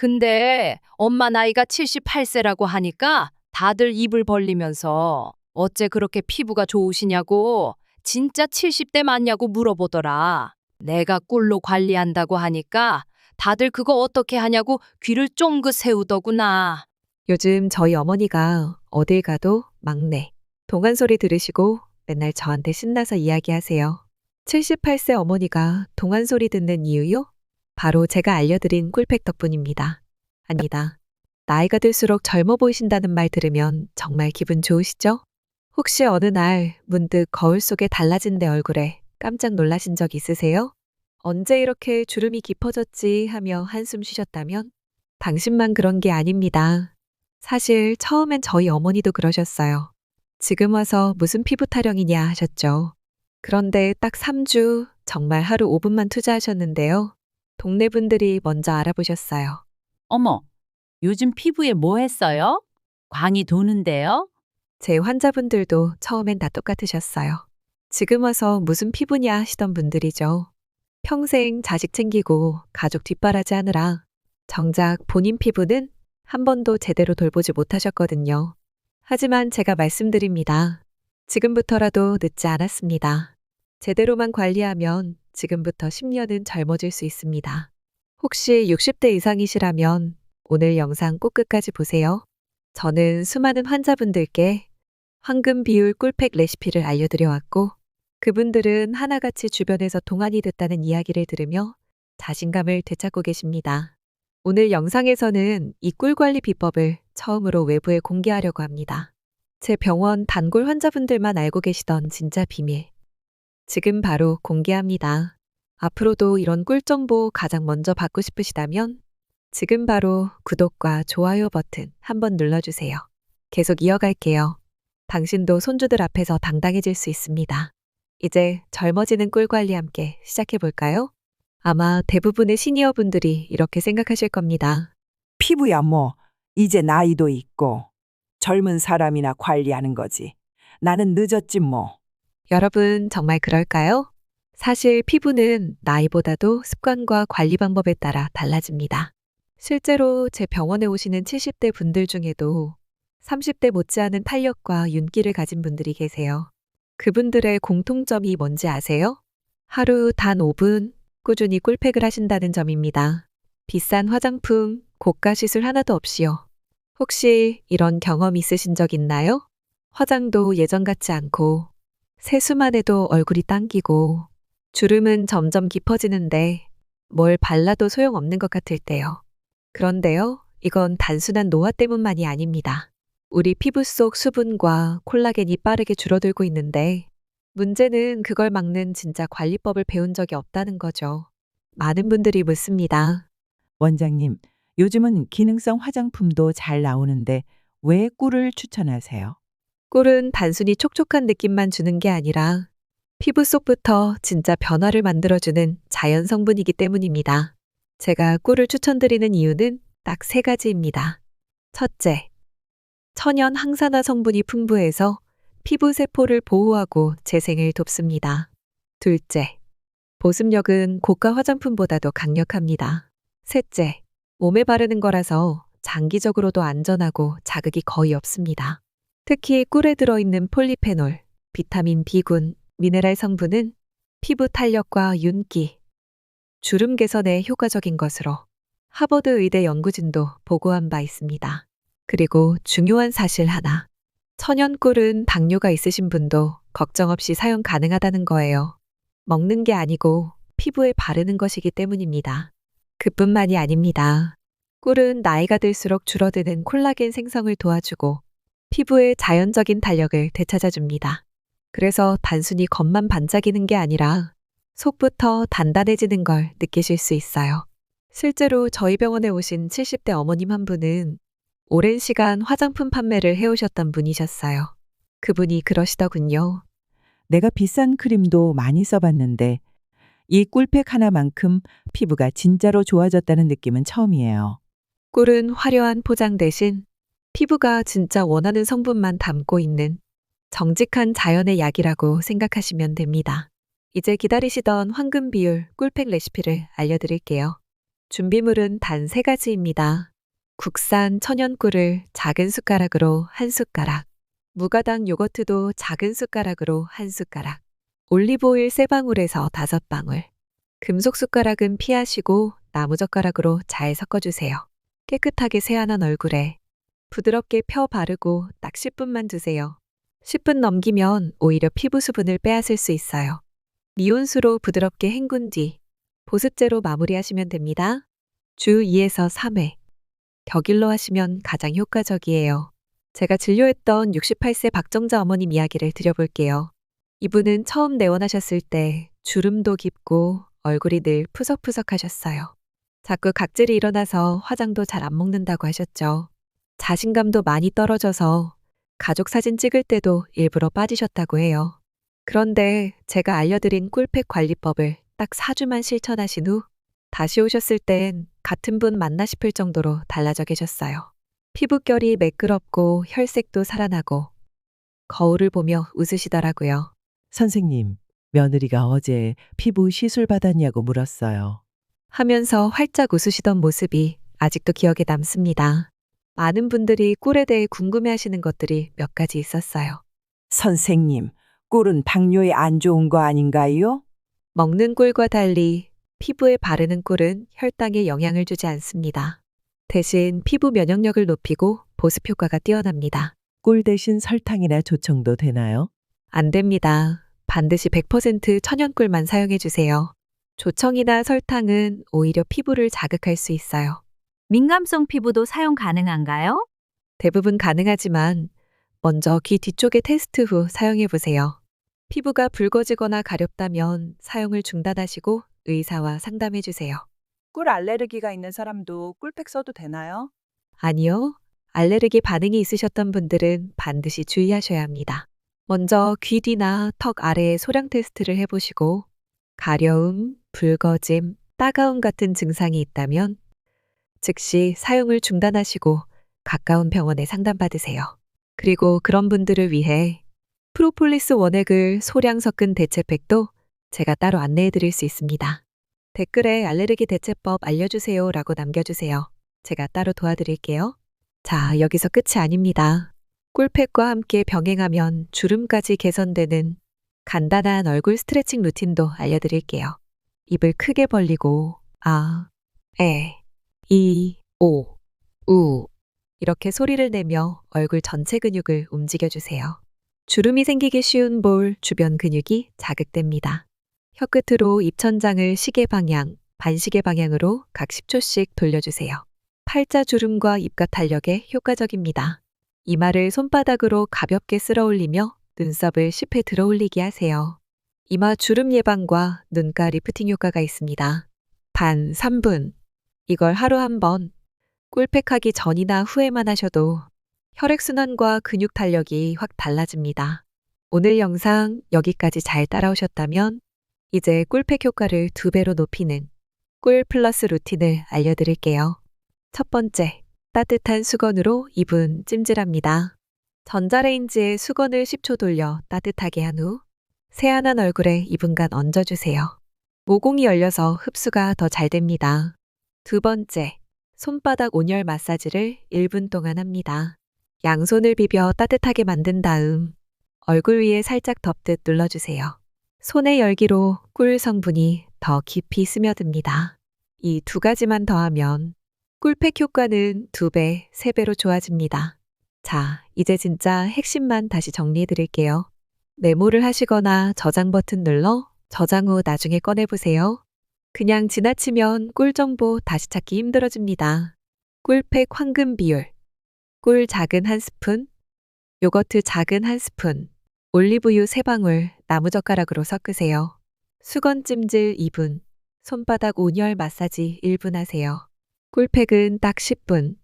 근데 엄마 나이가 78세라고 하니까 다들 입을 벌리면서 어째 그렇게 피부가 좋으시냐고 진짜 70대 맞냐고 물어보더라. 내가 꿀로 관리한다고 하니까 다들 그거 어떻게 하냐고 귀를 쫑긋 세우더구나. 요즘 저희 어머니가 어딜 가도 막내, 동안 소리 들으시고 맨날 저한테 신나서 이야기하세요. 78세 어머니가 동안 소리 듣는 이유요? 바로 제가 알려드린 꿀팩 덕분입니다. 아니다. 나이가 들수록 젊어 보이신다는 말 들으면 정말 기분 좋으시죠? 혹시 어느 날 문득 거울 속에 달라진 내 얼굴에 깜짝 놀라신 적 있으세요? 언제 이렇게 주름이 깊어졌지 하며 한숨 쉬셨다면 당신만 그런 게 아닙니다. 사실 처음엔 저희 어머니도 그러셨어요. 지금 와서 무슨 피부 타령이냐 하셨죠. 그런데 딱 3주 정말 하루 5분만 투자하셨는데요. 동네 분들이 먼저 알아보셨어요. 어머, 요즘 피부에 뭐 했어요? 광이 도는데요? 제 환자분들도 처음엔 다 똑같으셨어요. 지금 와서 무슨 피부냐 하시던 분들이죠. 평생 자식 챙기고 가족 뒷바라지 하느라 정작 본인 피부는 한 번도 제대로 돌보지 못하셨거든요. 하지만 제가 말씀드립니다. 지금부터라도 늦지 않았습니다. 제대로만 관리하면 지금부터 10년은 젊어질 수 있습니다. 혹시 60대 이상이시라면 오늘 영상 꼭 끝까지 보세요. 저는 수많은 환자분들께 황금 비율 꿀팩 레시피를 알려드려 왔고 그분들은 하나같이 주변에서 동안이 됐다는 이야기를 들으며 자신감을 되찾고 계십니다. 오늘 영상에서는 이 꿀 관리 비법을 처음으로 외부에 공개하려고 합니다. 제 병원 단골 환자분들만 알고 계시던 진짜 비밀. 지금 바로 공개합니다. 앞으로도 이런 꿀 정보 가장 먼저 받고 싶으시다면 지금 바로 구독과 좋아요 버튼 한번 눌러주세요. 계속 이어갈게요. 당신도 손주들 앞에서 당당해질 수 있습니다. 이제 젊어지는 꿀 관리 함께 시작해 볼까요? 아마 대부분의 시니어 분들이 이렇게 생각하실 겁니다. 피부야 뭐 이제 나이도 있고 젊은 사람이나 관리하는 거지. 나는 늦었지 뭐. 여러분 정말 그럴까요? 사실 피부는 나이보다도 습관과 관리 방법에 따라 달라집니다. 실제로 제 병원에 오시는 70대 분들 중에도 30대 못지않은 탄력과 윤기를 가진 분들이 계세요. 그분들의 공통점이 뭔지 아세요? 하루 단 5분 꾸준히 꿀팩을 하신다는 점입니다. 비싼 화장품, 고가 시술 하나도 없이요. 혹시 이런 경험 있으신 적 있나요? 화장도 예전 같지 않고 세수만 해도 얼굴이 당기고 주름은 점점 깊어지는데 뭘 발라도 소용없는 것 같을 때요. 그런데요, 이건 단순한 노화 때문만이 아닙니다. 우리 피부 속 수분과 콜라겐이 빠르게 줄어들고 있는데 문제는 그걸 막는 진짜 관리법을 배운 적이 없다는 거죠. 많은 분들이 묻습니다. 원장님, 요즘은 기능성 화장품도 잘 나오는데 왜 꿀을 추천하세요? 꿀은 단순히 촉촉한 느낌만 주는 게 아니라 피부 속부터 진짜 변화를 만들어주는 자연 성분이기 때문입니다. 제가 꿀을 추천드리는 이유는 딱 세 가지입니다. 첫째, 천연 항산화 성분이 풍부해서 피부 세포를 보호하고 재생을 돕습니다. 둘째, 보습력은 고가 화장품보다도 강력합니다. 셋째, 몸에 바르는 거라서 장기적으로도 안전하고 자극이 거의 없습니다. 특히 꿀에 들어있는 폴리페놀, 비타민 B군, 미네랄 성분은 피부 탄력과 윤기, 주름 개선에 효과적인 것으로 하버드 의대 연구진도 보고한 바 있습니다. 그리고 중요한 사실 하나. 천연 꿀은 당뇨가 있으신 분도 걱정 없이 사용 가능하다는 거예요. 먹는 게 아니고 피부에 바르는 것이기 때문입니다. 그뿐만이 아닙니다. 꿀은 나이가 들수록 줄어드는 콜라겐 생성을 도와주고 피부의 자연적인 탄력을 되찾아줍니다. 그래서 단순히 겉만 반짝이는 게 아니라 속부터 단단해지는 걸 느끼실 수 있어요. 실제로 저희 병원에 오신 70대 어머님 한 분은 오랜 시간 화장품 판매를 해오셨던 분이셨어요. 그분이 그러시더군요. 내가 비싼 크림도 많이 써봤는데 이 꿀팩 하나만큼 피부가 진짜로 좋아졌다는 느낌은 처음이에요. 꿀은 화려한 포장 대신 피부가 진짜 원하는 성분만 담고 있는 정직한 자연의 약이라고 생각하시면 됩니다. 이제 기다리시던 황금 비율 꿀팩 레시피를 알려드릴게요. 준비물은 단 세 가지입니다. 국산 천연 꿀을 작은 숟가락으로 한 숟가락, 무가당 요거트도 작은 숟가락으로 한 숟가락, 올리브오일 세 방울에서 다섯 방울. 금속 숟가락은 피하시고 나무젓가락으로 잘 섞어주세요. 깨끗하게 세안한 얼굴에 부드럽게 펴 바르고 딱 10분만 두세요. 10분 넘기면 오히려 피부 수분을 빼앗을 수 있어요. 미온수로 부드럽게 헹군 뒤 보습제로 마무리하시면 됩니다. 주 2에서 3회. 격일로 하시면 가장 효과적이에요. 제가 진료했던 68세 박정자 어머님 이야기를 드려볼게요. 이분은 처음 내원하셨을 때 주름도 깊고 얼굴이 늘 푸석푸석 하셨어요. 자꾸 각질이 일어나서 화장도 잘 안 먹는다고 하셨죠. 자신감도 많이 떨어져서 가족 사진 찍을 때도 일부러 빠지셨다고 해요. 그런데 제가 알려드린 꿀팩 관리법을 딱 4주만 실천하신 후 다시 오셨을 땐 같은 분 맞나 싶을 정도로 달라져 계셨어요. 피부결이 매끄럽고 혈색도 살아나고 거울을 보며 웃으시더라고요. 선생님, 며느리가 어제 피부 시술 받았냐고 물었어요. 하면서 활짝 웃으시던 모습이 아직도 기억에 남습니다. 많은 분들이 꿀에 대해 궁금해 하시는 것들이 몇 가지 있었어요. 선생님, 꿀은 당뇨에 안 좋은 거 아닌가요? 먹는 꿀과 달리 피부에 바르는 꿀은 혈당에 영향을 주지 않습니다. 대신 피부 면역력을 높이고 보습 효과가 뛰어납니다. 꿀 대신 설탕이나 조청도 되나요? 안 됩니다. 반드시 100% 천연 꿀만 사용해 주세요. 조청이나 설탕은 오히려 피부를 자극할 수 있어요. 민감성 피부도 사용 가능한가요? 대부분 가능하지만 먼저 귀 뒤쪽에 테스트 후 사용해 보세요. 피부가 붉어지거나 가렵다면 사용을 중단하시고 의사와 상담해 주세요. 꿀 알레르기가 있는 사람도 꿀팩 써도 되나요? 아니요. 알레르기 반응이 있으셨던 분들은 반드시 주의하셔야 합니다. 먼저 귀 뒤나 턱 아래에 소량 테스트를 해보시고 가려움, 붉어짐, 따가움 같은 증상이 있다면 즉시 사용을 중단하시고 가까운 병원에 상담받으세요. 그리고 그런 분들을 위해 프로폴리스 원액을 소량 섞은 대체팩도 제가 따로 안내해 드릴 수 있습니다. 댓글에 알레르기 대체법 알려주세요 라고 남겨주세요. 제가 따로 도와드릴게요. 자, 여기서 끝이 아닙니다. 꿀팩과 함께 병행하면 주름까지 개선되는 간단한 얼굴 스트레칭 루틴도 알려드릴게요. 입을 크게 벌리고 아, 에, 이, 오, 우 이렇게 소리를 내며 얼굴 전체 근육을 움직여주세요. 주름이 생기기 쉬운 볼 주변 근육이 자극됩니다. 혀 끝으로 입천장을 시계 방향, 반시계 방향으로 각 10초씩 돌려주세요. 팔자 주름과 입가 탄력에 효과적입니다. 이마를 손바닥으로 가볍게 쓸어 올리며 눈썹을 10회 들어 올리게 하세요. 이마 주름 예방과 눈가 리프팅 효과가 있습니다. 단 3분. 이걸 하루 한 번. 꿀팩하기 전이나 후에만 하셔도 혈액순환과 근육 탄력이 확 달라집니다. 오늘 영상 여기까지 잘 따라오셨다면 이제 꿀팩 효과를 두 배로 높이는 꿀 플러스 루틴을 알려드릴게요. 첫 번째, 따뜻한 수건으로 입은 찜질합니다. 전자레인지에 수건을 10초 돌려 따뜻하게 한 후 세안한 얼굴에 2분간 얹어주세요. 모공이 열려서 흡수가 더 잘 됩니다. 두 번째, 손바닥 온열 마사지를 1분 동안 합니다. 양손을 비벼 따뜻하게 만든 다음 얼굴 위에 살짝 덮듯 눌러주세요. 손의 열기로 꿀 성분이 더 깊이 스며듭니다. 이 두 가지만 더하면 꿀팩 효과는 두 배, 세 배로 좋아집니다. 자, 이제 진짜 핵심만 다시 정리해 드릴게요. 메모를 하시거나 저장 버튼 눌러 저장 후 나중에 꺼내보세요. 그냥 지나치면 꿀 정보 다시 찾기 힘들어집니다. 꿀팩 황금 비율. 꿀 작은 한 스푼, 요거트 작은 한 스푼, 올리브유 3방울 나무젓가락으로 섞으세요. 수건 찜질 2분, 손바닥 온열 마사지 1분 하세요. 꿀팩은 딱 10분,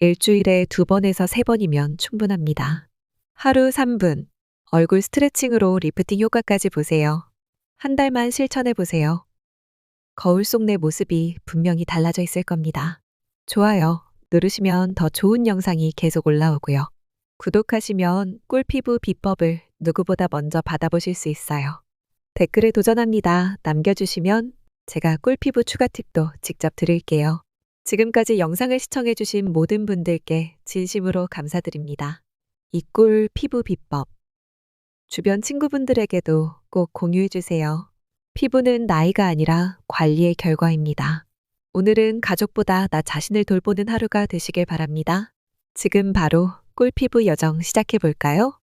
일주일에 2번에서 3번이면 충분합니다. 하루 3분, 얼굴 스트레칭으로 리프팅 효과까지 보세요. 한 달만 실천해 보세요. 거울 속 내 모습이 분명히 달라져 있을 겁니다. 좋아요. 누르시면 더 좋은 영상이 계속 올라오고요. 구독하시면 꿀피부 비법을 누구보다 먼저 받아보실 수 있어요. 댓글에 도전합니다. 남겨주시면 제가 꿀피부 추가 팁도 직접 드릴게요. 지금까지 영상을 시청해주신 모든 분들께 진심으로 감사드립니다. 이 꿀 피부 비법. 주변 친구분들에게도 꼭 공유해주세요. 피부는 나이가 아니라 관리의 결과입니다. 오늘은 가족보다 나 자신을 돌보는 하루가 되시길 바랍니다. 지금 바로 꿀피부 여정 시작해 볼까요?